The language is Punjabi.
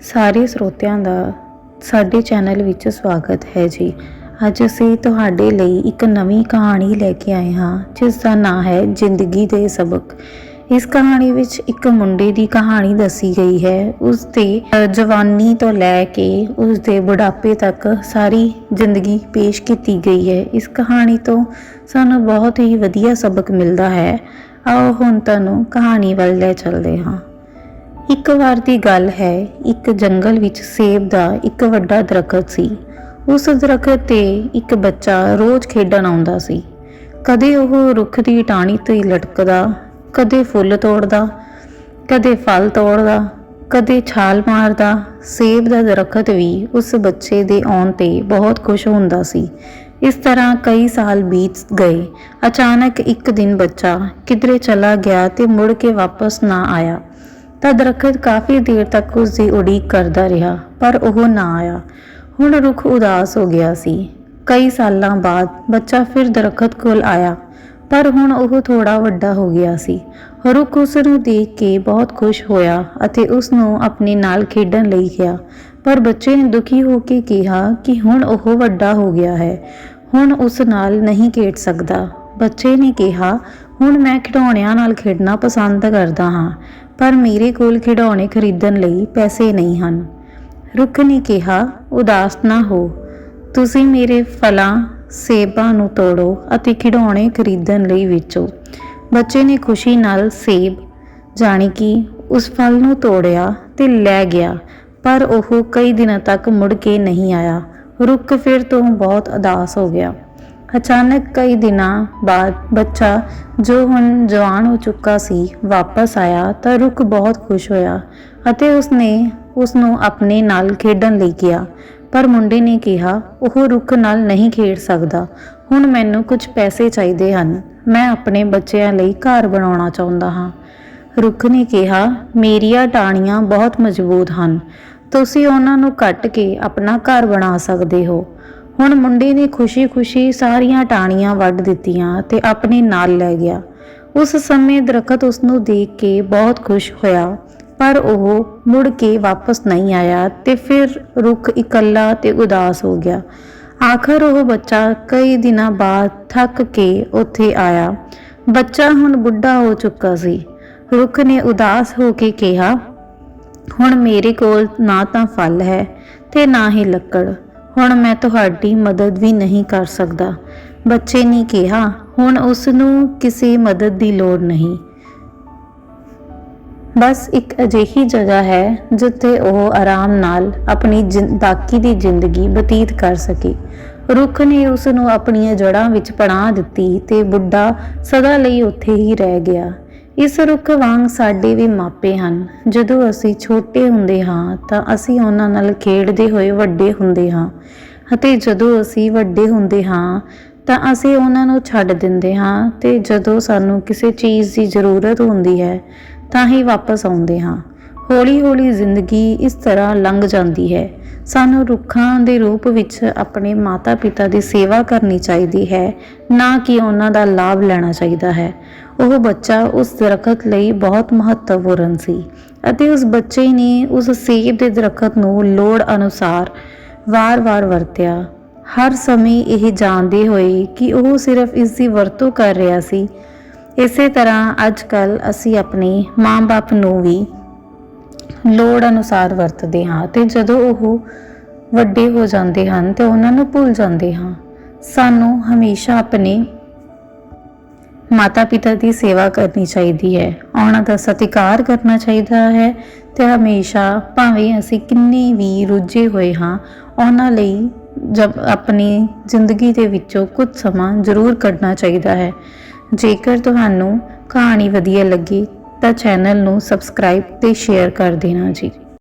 ਸਾਰੇ ਸਰੋਤਿਆਂ ਦਾ ਸਾਡੇ ਚੈਨਲ ਵਿੱਚ ਸਵਾਗਤ ਹੈ ਜੀ। ਅੱਜ ਅਸੀਂ ਤੁਹਾਡੇ ਲਈ ਇੱਕ ਨਵੀਂ ਕਹਾਣੀ ਲੈ ਕੇ ਆਏ ਹਾਂ, ਜਿਸ ਦਾ ਨਾਂ ਹੈ ਜ਼ਿੰਦਗੀ ਦੇ ਸਬਕ। ਇਸ ਕਹਾਣੀ ਵਿੱਚ ਇੱਕ ਮੁੰਡੇ ਦੀ ਕਹਾਣੀ ਦੱਸੀ ਗਈ ਹੈ। ਉਸ ਦੇ ਜਵਾਨੀ ਤੋਂ ਲੈ ਕੇ ਉਸ ਦੇ ਬੁਢਾਪੇ ਤੱਕ ਸਾਰੀ ਜ਼ਿੰਦਗੀ ਪੇਸ਼ ਕੀਤੀ ਗਈ ਹੈ। ਇਸ ਕਹਾਣੀ ਤੋਂ ਸਾਨੂੰ ਬਹੁਤ ਹੀ ਵਧੀਆ ਸਬਕ ਮਿਲਦਾ ਹੈ। ਆਓ ਹੁਣ ਤੁਹਾਨੂੰ ਕਹਾਣੀ ਵੱਲ ਲੈ ਚੱਲਦੇ ਹਾਂ। ਇੱਕ ਵਾਰ ਦੀ ਗੱਲ ਹੈ, ਇੱਕ ਜੰਗਲ ਵਿੱਚ ਸੇਬ ਦਾ ਇੱਕ ਵੱਡਾ ਦਰਖਤ ਸੀ। ਉਸ ਦਰਖਤ ਤੇ ਇੱਕ ਬੱਚਾ ਰੋਜ਼ ਖੇਡਣ ਆਉਂਦਾ ਸੀ। ਕਦੇ ਉਹ ਰੁੱਖ ਦੀ ਟਾਹਣੀ ਤੇ ਲਟਕਦਾ, ਕਦੇ ਫੁੱਲ ਤੋੜਦਾ, ਕਦੇ ਫਲ ਤੋੜਦਾ, ਕਦੇ ਛਾਲ ਮਾਰਦਾ। ਸੇਬ ਦਾ ਦਰਖਤ ਵੀ ਉਸ ਬੱਚੇ ਦੇ ਆਉਣ ਤੇ ਬਹੁਤ ਖੁਸ਼ ਹੁੰਦਾ ਸੀ। ਇਸ ਤਰ੍ਹਾਂ ਕਈ ਸਾਲ ਬੀਤ ਗਏ। ਅਚਾਨਕ ਇੱਕ ਦਿਨ ਬੱਚਾ ਕਿਧਰੇ ਚਲਾ ਗਿਆ ਤੇ ਮੁੜ ਕੇ ਵਾਪਸ ਨਾ ਆਇਆ। ਤਾਂ ਦਰਖਤ ਕਾਫੀ ਦੇਰ ਤੱਕ ਉਸ ਦੀ ਉਡੀਕ ਕਰਦਾ ਰਿਹਾ, ਪਰ ਉਹ ਨਾ ਆਇਆ। ਹੁਣ ਰੁੱਖ ਉਦਾਸ ਹੋ ਗਿਆ ਸੀ। ਕਈ ਸਾਲਾਂ ਬਾਅਦ ਬੱਚਾ ਫਿਰ ਦਰਖਤ ਕੋਲ ਆਇਆ, ਪਰ ਹੁਣ ਉਹ ਥੋੜਾ ਵੱਡਾ ਹੋ ਗਿਆ ਸੀ। ਰੁੱਖ ਉਸ ਨੂੰ ਦੇਖ ਕੇ ਬਹੁਤ ਖੁਸ਼ ਹੋਇਆ ਅਤੇ ਉਸ ਨੂੰ ਆਪਣੇ ਨਾਲ ਖੇਡਣ ਲਈ ਗਿਆ ਪਰ ਬੱਚੇ ਨੇ ਦੁਖੀ ਹੋ ਕੇ ਕਿਹਾ ਕਿ ਹੁਣ ਉਹ ਵੱਡਾ ਹੋ ਗਿਆ ਹੈ। ਹੁਣ ਉਸ ਨਾਲ ਨਹੀਂ ਖੇਡ ਸਕਦਾ। ਬੱਚੇ ਨੇ ਕਿਹਾ, ਹੁਣ ਮੈਂ ਖਿਡੌਣਿਆਂ ਨਾਲ ਖੇਡਣਾ ਪਸੰਦ ਕਰਦਾ ਹਾਂ। ਪਰ ਮੇਰੇ ਕੋਲ ਖਿਡੌਣੇ ਖਰੀਦਣ ਲਈ ਪੈਸੇ ਨਹੀਂ ਹਨ। ਰੁੱਖ ਨੇ ਕਿਹਾ, ਉਦਾਸ ਨਾ ਹੋ। ਤੁਸੀਂ ਮੇਰੇ ਫਲਾਂ, ਸੇਬਾਂ ਨੂੰ ਤੋੜੋ ਅਤੇ ਖਿਡੌਣੇ ਖਰੀਦਣ ਲਈ ਵੇਚੋ ਬੱਚੇ ਨੇ ਖੁਸ਼ੀ ਨਾਲ ਸੇਬ, ਜਾਣੀ ਕਿ ਉਸ ਫਲ ਨੂੰ ਤੋੜਿਆ ਤੇ ਲੈ ਗਿਆ, ਪਰ ਉਹ ਕਈ ਦਿਨਾਂ ਤੱਕ ਮੁੜ ਕੇ ਨਹੀਂ ਆਇਆ। ਰੁੱਖ ਫਿਰ ਤੋਂ ਬਹੁਤ ਉਦਾਸ ਹੋ ਗਿਆ। ਅਚਾਨਕ ਕਈ ਦਿਨਾਂ ਬਾਅਦ ਬੱਚਾ ਜੋ ਹੁਣ ਜਵਾਨ ਹੋ ਚੁੱਕਾ ਸੀ ਵਾਪਸ ਆਇਆ ਤਾਂ ਰੁੱਖ ਬਹੁਤ ਖੁਸ਼ ਹੋਇਆ ਅਤੇ ਉਸਨੇ ਉਸ ਨੂੰ ਆਪਣੇ ਨਾਲ ਖੇਡਣ ਲਈ ਕਿਹਾ। ਪਰ ਮੁੰਡੇ ਨੇ ਕਿਹਾ, ਉਹ ਰੁੱਖ ਨਾਲ ਨਹੀਂ ਖੇਡ ਸਕਦਾ। ਹੁਣ ਮੈਨੂੰ ਕੁਝ ਪੈਸੇ ਚਾਹੀਦੇ ਹਨ। ਮੈਂ ਆਪਣੇ ਬੱਚਿਆਂ ਲਈ ਘਰ ਬਣਾਉਣਾ ਚਾਹੁੰਦਾ ਹਾਂ। ਰੁੱਖ ਨੇ ਕਿਹਾ, ਮੇਰੀਆਂ ਟਾਹਣੀਆਂ ਬਹੁਤ ਮਜ਼ਬੂਤ ਹਨ। ਤੁਸੀਂ ਉਹਨਾਂ ਨੂੰ ਕੱਟ ਕੇ ਆਪਣਾ ਘਰ ਬਣਾ ਸਕਦੇ ਹੋ। ਹੁਣ ਮੁੰਡੇ ਨੇ ਖੁਸ਼ੀ-ਖੁਸ਼ੀ ਸਾਰੀਆਂ ਟਾਹਣੀਆਂ ਵੱਢ ਦਿੱਤੀਆਂ ਤੇ ਆਪਣੇ ਨਾਲ ਲੈ ਗਿਆ। ਉਸ ਸਮੇਂ ਦਰਖਤ ਉਸ ਨੂੰ ਦੇਖ ਕੇ ਬਹੁਤ ਖੁਸ਼ ਹੋਇਆ, ਪਰ ਉਹ ਮੁੜ ਕੇ ਵਾਪਸ ਨਹੀਂ ਆਇਆ ਤੇ ਫਿਰ ਰੁੱਖ ਇਕੱਲਾ ਤੇ ਉਦਾਸ ਹੋ ਗਿਆ। ਆਖਰ ਉਹ ਬੱਚਾ ਕਈ ਦਿਨਾਂ ਬਾਅਦ ਥੱਕ ਕੇ ਉੱਥੇ ਆਇਆ। ਬੱਚਾ ਹੁਣ ਬੁੱਢਾ ਹੋ ਚੁੱਕਾ ਸੀ। ਰੁੱਖ ਨੇ ਉਦਾਸ ਹੋ ਕੇ ਕਿਹਾ, ਹੁਣ ਮੇਰੇ ਕੋਲ ਨਾ ਤਾਂ ਫਲ ਹੈ ਤੇ ਨਾ ਹੀ ਲੱਕੜ। ਹੁਣ ਮੈਂ ਤੁਹਾਡੀ ਮਦਦ ਵੀ ਨਹੀਂ ਕਰ ਸਕਦਾ। ਬੱਚੇ ਨੇ ਕਿਹਾ, ਹੁਣ ਉਸ ਨੂੰ ਕਿਸੇ ਮਦਦ ਦੀ ਲੋੜ ਨਹੀਂ। ਬਸ ਇੱਕ ਅਜਿਹੀ ਜਗ੍ਹਾ ਹੈ ਜਿੱਥੇ ਉਹ ਆਰਾਮ ਨਾਲ ਆਪਣੀ ਜਿੰ- ਬਾਕੀ ਦੀ ਜ਼ਿੰਦਗੀ ਬਤੀਤ ਕਰ ਸਕੇ। ਰੁੱਖ ਨੇ ਉਸ ਨੂੰ ਆਪਣੀਆਂ ਜੜ੍ਹਾਂ ਵਿੱਚ ਪਨਾਹ ਦਿੱਤੀ ਤੇ ਬੁੱਢਾ ਸਦਾ ਲਈ ਉੱਥੇ ਹੀ ਰਹਿ ਗਿਆ। ਇਸ ਰੁੱਖ ਵਾਂਗ ਸਾਡੇ ਵੀ ਮਾਪੇ ਹਨ। ਜਦੋਂ ਅਸੀਂ ਛੋਟੇ ਹੁੰਦੇ ਹਾਂ ਤਾਂ ਅਸੀਂ ਉਹਨਾਂ ਨਾਲ ਖੇਡਦੇ ਹੋਏ ਵੱਡੇ ਹੁੰਦੇ ਹਾਂ ਅਤੇ ਜਦੋਂ ਅਸੀਂ ਵੱਡੇ ਹੁੰਦੇ ਹਾਂ ਤਾਂ ਅਸੀਂ ਉਹਨਾਂ ਨੂੰ ਛੱਡ ਦਿੰਦੇ ਹਾਂ ਤੇ ਜਦੋਂ ਸਾਨੂੰ ਕਿਸੇ ਚੀਜ਼ ਦੀ ਜ਼ਰੂਰਤ ਹੁੰਦੀ ਹੈ ਤਾਂ ਹੀ ਵਾਪਸ ਆਉਂਦੇ ਹਾਂ। ਹੌਲੀ-ਹੌਲੀ ਜ਼ਿੰਦਗੀ ਇਸ ਤਰ੍ਹਾਂ ਲੰਘ ਜਾਂਦੀ ਹੈ ਸਾਨੂੰ। ਰੁੱਖਾਂ ਦੇ ਰੂਪ ਵਿੱਚ ਆਪਣੇ ਮਾਤਾ-ਪਿਤਾ ਦੀ ਸੇਵਾ ਕਰਨੀ ਚਾਹੀਦੀ ਹੈ, ਨਾ ਕਿ ਉਹਨਾਂ ਦਾ ਲਾਭ ਲੈਣਾ ਚਾਹੀਦਾ ਹੈ। ਉਹ ਬੱਚਾ ਉਸ ਦਰਖਤ ਲਈ ਬਹੁਤ ਮਹੱਤਵਪੂਰਨ ਸੀ ਅਤੇ ਉਸ ਬੱਚੇ ਨੇ ਉਸ ਸੇਬ ਦੇ ਦਰਖਤ ਨੂੰ ਲੋੜ ਅਨੁਸਾਰ ਵਾਰ-ਵਾਰ ਵਰਤਿਆ। ਹਰ ਸਮੇਂ ਇਹ ਜਾਣਦੇ ਹੋਏ ਕਿ ਉਹ ਸਿਰਫ ਇਸ ਦੀ ਵਰਤੋਂ ਕਰ ਰਿਹਾ ਸੀ। ਇਸੇ ਤਰ੍ਹਾਂ ਅੱਜ ਕੱਲ ਅਸੀਂ ਆਪਣੇ ਮਾਂ-ਬਾਪ ਨੂੰ ਵੀ ਲੋੜ ਅਨੁਸਾਰ ਵਰਤਦੇ ਹਾਂ ਤੇ ਜਦੋਂ ਉਹ ਵੱਡੇ ਹੋ ਜਾਂਦੇ ਹਨ ਤੇ ਉਹਨਾਂ ਨੂੰ ਭੁੱਲ ਜਾਂਦੇ ਹਾਂ, ਸਾਨੂੰ ਹਮੇਸ਼ਾ ਆਪਣੇ ਮਾਤਾ-ਪਿਤਾ ਦੀ ਸੇਵਾ ਕਰਨੀ ਚਾਹੀਦੀ ਹੈ ਉਹਨਾਂ ਦਾ ਸਤਿਕਾਰ ਕਰਨਾ ਚਾਹੀਦਾ ਹੈ ਤੇ ਹਮੇਸ਼ਾ ਭਾਵੇਂ ਅਸੀਂ ਕਿੰਨੇ ਵੀ ਰੁੱਝੇ ਹੋਏ ਹਾਂ, ਉਹਨਾਂ ਲਈ ਜਬ ਆਪਣੀ ਜ਼ਿੰਦਗੀ ਦੇ ਵਿੱਚੋਂ ਕੁਝ ਸਮਾਂ ਜ਼ਰੂਰ ਕੱਢਣਾ ਚਾਹੀਦਾ ਹੈ। ਜੇਕਰ ਤੁਹਾਨੂੰ ਕਹਾਣੀ ਵਧੀਆ ਲੱਗੀ ਤਾਂ ਚੈਨਲ ਨੂੰ ਸਬਸਕ੍ਰਾਈਬ ਤੇ ਸ਼ੇਅਰ ਕਰ ਦੇਣਾ ਜੀ।